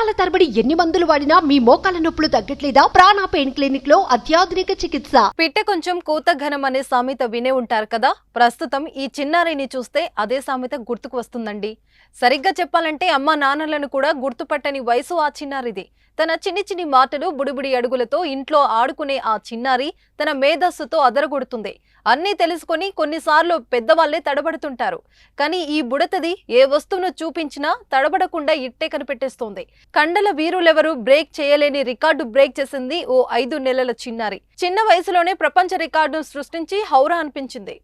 సంవత్సరాల తరబడి ఎన్ని మందులు వాడినా మీ మోకాల నొప్పులు తగ్గట్లేదా? ప్రాణ పెయిన్ క్లినిక్లో అత్యాధునిక చికిత్స. పిట్ట కొంచెం కూత ఘనం అనే సామెత వినే ఉంటారు కదా? ప్రస్తుతం ఈ చిన్నారిని చూస్తే అదే సామెత గుర్తుకు వస్తుందండి. సరిగ్గా చెప్పాలంటే అమ్మ నాన్నలను కూడా గుర్తుపట్టని వయసు ఆ చిన్నారిది. తన చిన్ని చిన్ని మాటలు బుడిబుడి అడుగులతో ఇంట్లో ఆడుకునే ఆ చిన్నారి తన మేధస్సుతో అదరగొడుతుంది. అన్నీ తెలుసుకొని కొన్నిసార్లు పెద్దవాళ్ళే తడబడుతుంటారు. కానీ ఈ బుడతది ఏ వస్తువును చూపించినా తడబడకుండా ఇట్టే కనిపెట్టేస్తోంది. కండల వీరులెవరూ బ్రేక్ చేయలేని రికార్డు బ్రేక్ చేసింది ఓ ఐదు నెలల చిన్నారి. చిన్న వయసులోనే ప్రపంచ రికార్డును సృష్టించి హౌరా అనిపించింది.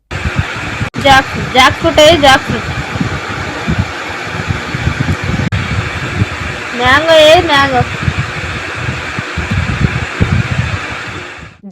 Jackfruit jackfruit A jack. Fruit mango A mango.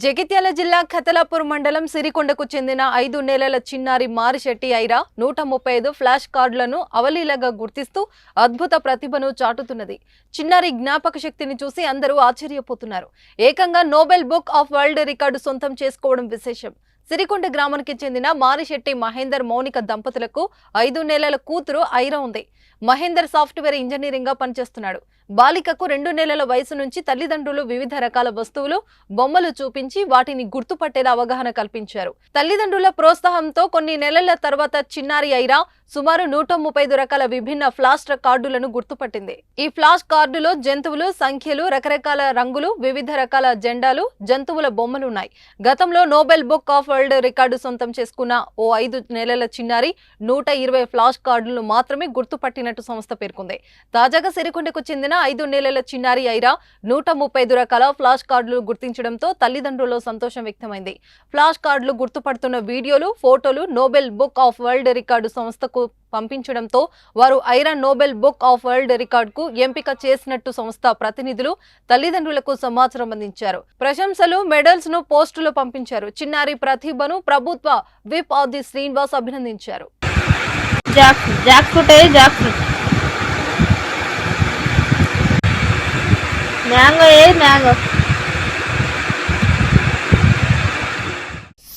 Jagtial జిల్లా ఖతలాపూర్ మండలం సిరికొండకు చెందిన ఐదు నెలల చిన్నారి మారిశెట్టి ఐరా నూట ముప్పై ఐదు ఫ్లాష్ కార్డులను అవలీలగా గుర్తిస్తూ అద్భుత ప్రతిభను చాటుతున్నది. చిన్నారి జ్ఞాపక శక్తిని చూసి అందరూ ఆశ్చర్యపోతున్నారు. ఏకంగా Nobel book of world record సొంతం చేసుకోవడం విశేషం. సిరికొండ గ్రామానికి చెందిన మారిశెట్టి మహేందర్ మౌనిక దంపతులకు ఐదు నెలల కూతురు ఐరా ఉంది. మహేందర్ సాఫ్ట్వేర్ ఇంజనీరింగ్గా పనిచేస్తున్నాడు. బాలికకు రెండు నెలల వయసు నుంచి తల్లిదండ్రులు వివిధ రకాల వస్తువులు బొమ్మలు చూపించి వాటిని గుర్తుపట్టేలా అవగాహన కల్పించారు. తల్లిదండ్రుల ప్రోత్సాహంతో కొన్ని నెలల తర్వాత చిన్నారి ఐరా సుమారు నూట ముప్పై ఐదు రకాల విభిన్న ఫ్లాష్ కార్డులను గుర్తుపట్టింది. ఈ ఫ్లాష్ కార్డులో జంతువులు సంఖ్యలు రకరకాల రంగులు వివిధ రకాల జెండాలు జంతువుల బొమ్మలు ఉన్నాయి గతంలో Nobel book of world record సొంతం చేసుకున్న ఓ ఐదు నెలల చిన్నారి నూట ఇరవై ఫ్లాష్ కార్డులను మాత్రమే గుర్తుపట్టినట్టు సంస్థ పేర్కొంది. తాజాగా సిరికొండకు చెందిన ఐదు నెలల చిన్నారి ఐరా నూట ముప్పై ఐదు రకాల ఫ్లాష్ కార్డులు గుర్తించడంతో తల్లిదండ్రుల్లో సంతోషం వ్యక్తమైంది. ఫ్లాష్ కార్డులు గుర్తుపడుతున్న videos photos Nobel book of world record సంస్థకు పంపించడంతో వారు iron Nobel book of world రికార్డుకు ఎంపిక చేసినట్టు సంస్థ ప్రతినిధులు తల్లిదండ్రులకు సమాచారం అందించారు. ప్రశంసలు మెడల్స్ను పోస్టులు పంపించారు. చిన్నారి ప్రతిభను ప్రభుత్వ విప్ ఆది శ్రీనివాస్ అభినందించారు. Jackfruit mango A mango.